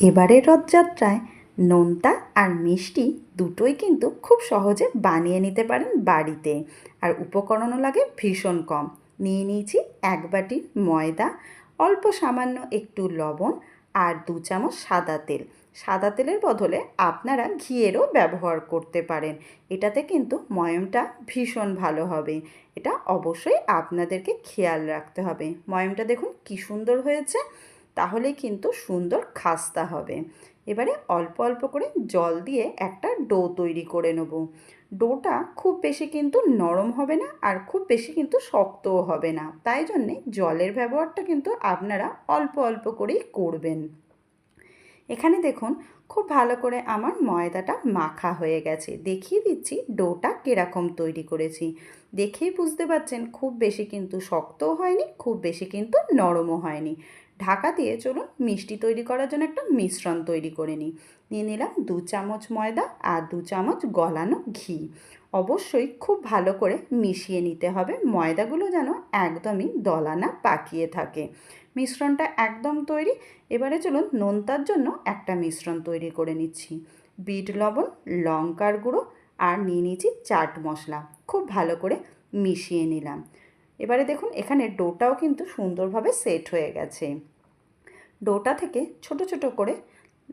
এবারের রথযাত্রায় নোনতা আর মিষ্টি দুটোই কিন্তু খুব সহজে বানিয়ে নিতে পারেন বাড়িতে। আর উপকরণও লাগে ভীষণ কম। নিয়ে নিয়েছি এক বাটি ময়দা, অল্প সামান্য একটু লবণ আর দু চামচ সাদা তেল। সাদা তেলের বদলে আপনারা ঘিয়েরও ব্যবহার করতে পারেন। এটাতে কিন্তু ময়মটা ভীষণ ভালো হবে। এটা অবশ্যই আপনাদেরকে খেয়াল রাখতে হবে। ময়মটা দেখুন কি সুন্দর হয়েছে। তাহলে কিন্তু সুন্দর খাস্তা হবে। এবারে অল্প অল্প করে জল দিয়ে একটা ডো তৈরি করে নেব। ডোটা খুব বেশি কিন্তু নরম হবে না আর খুব বেশি কিন্তু শক্তও হবে না। তাই জন্যে জলের ব্যবহারটা কিন্তু আপনারা অল্প অল্প করেই করবেন। এখানে দেখুন, খুব ভালো করে আমার ময়দাটা মাখা হয়ে গেছে। দেখিয়ে দিচ্ছি ডোটা কীরকম তৈরি করেছি। দেখেই বুঝতে পারছেন, খুব বেশি কিন্তু শক্তও হয়নি, খুব বেশি কিন্তু নরমও হয়নি। ঢাকা দিয়ে চলুন মিষ্টি তৈরি করার জন্য একটা মিশ্রণ তৈরি করে নিই। নিয়ে নিলাম দু চামচ ময়দা আর দু চামচ গলানো ঘি। অবশ্যই খুব ভালো করে মিশিয়ে নিতে হবে, ময়দাগুলো যেন একদমই দলা না পাকিয়ে থাকে। মিশ্রণটা একদম তৈরি, এবারে চলুন নোনতার জন্য একটা মিশ্রণ তৈরি করে নিচ্ছি। বিট, লবণ, লঙ্কার গুঁড়ো আর নিয়ে নিয়েছি চাট মশলা। খুব ভালো করে মিশিয়ে নিলাম। এবারে দেখুন, এখানে ডোটাও কিন্তু সুন্দরভাবে সেট হয়ে গেছে। ডোটা থেকে ছোট ছোট করে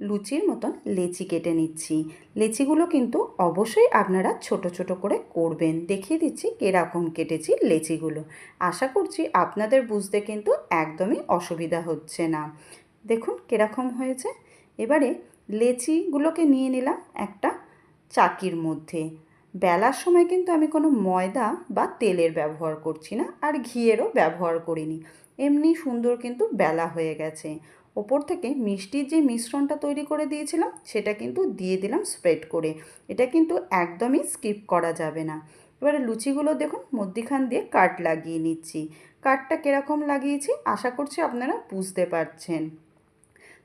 লুচির মতন লেচি কেটে নিচ্ছি। লেচিগুলো কিন্তু অবশ্যই আপনারা ছোট ছোট করে করবেন। দেখিয়ে দিচ্ছি কীরকম কেটেছি লেচিগুলো। আশা করছি আপনাদের বুঝতে কিন্তু একদমই অসুবিধা হচ্ছে না। দেখুন কীরকম হয়েছে। এবারে লেচিগুলোকে নিয়ে নিলাম একটা চাকির মধ্যে। বেলার সময় কিন্তু আমি কোনো ময়দা বা তেলের ব্যবহার করছি না আর ঘিয়েরও ব্যবহার করিনি। এমনি সুন্দর কিন্তু বেলা হয়ে গেছে। ওপর থেকে মিষ্টির যে মিশ্রণটা তৈরি করে দিয়েছিলাম, সেটা কিন্তু দিয়ে দিলাম স্প্রেড করে। এটা কিন্তু একদমই স্কিপ করা যাবে না। এবারে লুচিগুলো দেখুন, মধ্যিখান দিয়ে কাট লাগিয়ে নিচ্ছি। কাটটা কীরকম লাগিয়েছি, আশা করছি আপনারা বুঝতে পারছেন।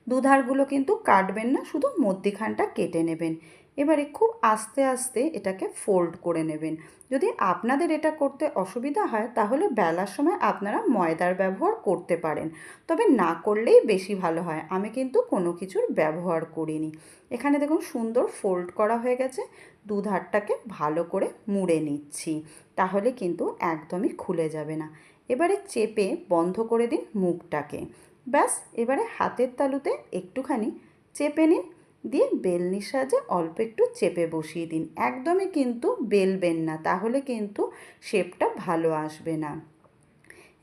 দুধারগুলো কিন্তু কাটবেন না, শুধু মধ্যিখানটা কেটে নেবেন। এবারে খুব আস্তে আস্তে এটাকে ফোল্ড করে নেবেন। যদি আপনাদের এটা করতে অসুবিধা হয়, তাহলে বেলার সময় আপনারা ময়দার ব্যবহার করতে পারেন। তবে না করলেই বেশি ভালো হয়। আমি কিন্তু কোনো কিছুর ব্যবহার করিনি। এখানে দেখুন সুন্দর ফোল্ড করা হয়ে গেছে। দুধারটাকে ভালো করে মুড়ে নিচ্ছি। তাহলে কিন্তু একদমই খুলে যাবে না। এবারে চেপে বন্ধ করে দিন মুখটাকে। ব্যাস, এবারে হাতের তালুতে একটুখানি চেপে নিন। দিয়ে বেলনির সাহায্যে অল্প একটু চেপে বসিয়ে দিন। একদমই কিন্তু বেলবেন না, তাহলে কিন্তু শেপটা ভালো আসবে না।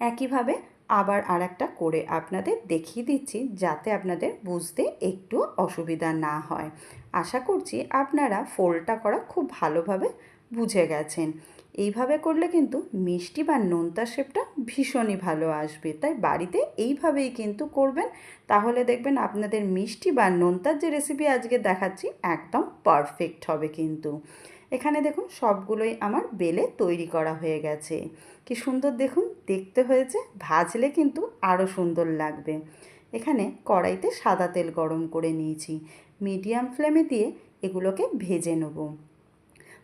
একইভাবে আবার আর একটা করে আপনাদের দেখিয়ে দিচ্ছি, যাতে আপনাদের বুঝতে একটু অসুবিধা না হয়। আশা করছি আপনারা ফোলটা করা খুব ভালোভাবে বুঝে গেছেন। এইভাবে করলে কিন্তু মিষ্টি বা নোনতা শেপটা ভীষণই ভালো আসবে। তাই বাড়িতে এইভাবেই কিন্তু করবেন। তাহলে দেখবেন আপনাদের মিষ্টি বা নোনতার যে রেসিপি আজকে দেখাচ্ছি একদম পারফেক্ট হবে কিন্তু। এখানে দেখুন সবগুলোই আমার বেলে তৈরি করা হয়ে গেছে। কি সুন্দর দেখুন, দেখতে হয়েছে, ভাজলে কিন্তু আরও সুন্দর লাগবে। এখানে কড়াইতে সাদা তেল গরম করে নিয়েছি। মিডিয়াম ফ্লেমে দিয়ে এগুলোকে ভেজে নেব।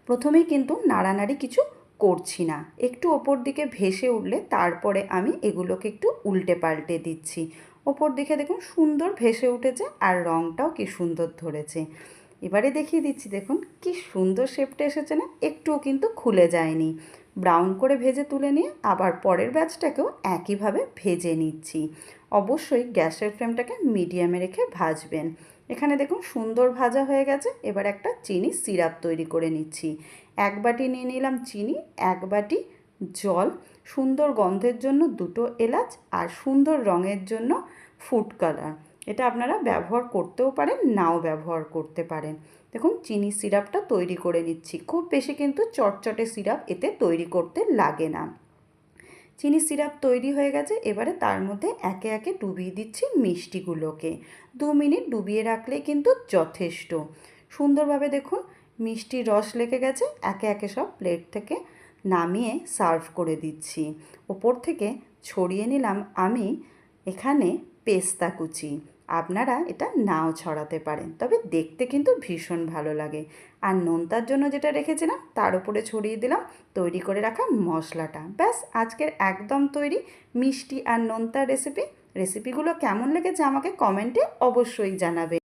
প্রথমেই কিন্তু নাড়ানাড়ি কিছু করছি না। একটু ওপর দিকে ভেসে উঠলে তারপরে আমি এগুলোকে একটু উল্টে পাল্টে দিচ্ছি। ওপর দিকে দেখুন সুন্দর ভেসে উঠেছে আর রঙটাও কি সুন্দর ধরেছে। এবারে দেখিয়ে দিচ্ছি, দেখুন কি সুন্দর শেপটা এসেছে না, একটুও কিন্তু খুলে যায়নি। ব্রাউন করে ভেজে তুলে নিয়ে আবার পরের ব্যাচটাকেও একইভাবে ভেজে নিচ্ছি। অবশ্যই গ্যাসের ফ্লেমটাকে মিডিয়ামে রেখে ভাজবেন। এখানে দেখুন সুন্দর ভাজা হয়ে গেছে। এবার একটা চিনি সিরাপ তৈরি করে নিচ্ছি। এক বাটি নিয়ে নিলাম চিনি, এক বাটি জল। সুন্দর গন্ধের জন্য দুটো এলাচ আর সুন্দর রঙের জন্য ফুড কালার। এটা আপনারা ব্যবহার করতেও পারেন, নাও ব্যবহার করতে পারেন। দেখুন চিনি সিরাপটা তৈরি করে নিচ্ছি। খুব বেশি কিন্তু চটচটে সিরাপ এতে তৈরি করতে লাগে না। চিনি সিরাপ তৈরি হয়ে গেছে, এবারে তার মধ্যে একে একে ডুবিয়ে দিচ্ছি মিষ্টিগুলোকে। দু মিনিট ডুবিয়ে রাখলে কিন্তু যথেষ্ট। সুন্দরভাবে দেখুন, মিষ্টি রস লেগে গেছে, একে একে সব প্লেট থেকে নামিয়ে সার্ভ করে দিচ্ছি। ওপর থেকে ছড়িয়ে নিলাম আমি এখানে পেস্তা কুচি। আপনারা এটা নাও ছড়াতে পারেন। তবে দেখতে কিন্তু ভীষণ ভালো লাগে। আর নোনতার জন্য যেটা রেখেছিলাম, তার উপরে ছড়িয়ে দিলাম, তৈরি করে রাখা মশলাটা। ব্যাস, আজকের একদম তৈরি মিষ্টি আর নোনতার রেসিপি রেসিপিগুলো কেমন লেগেছে আমাকে কমেন্টে অবশ্যই জানাবে।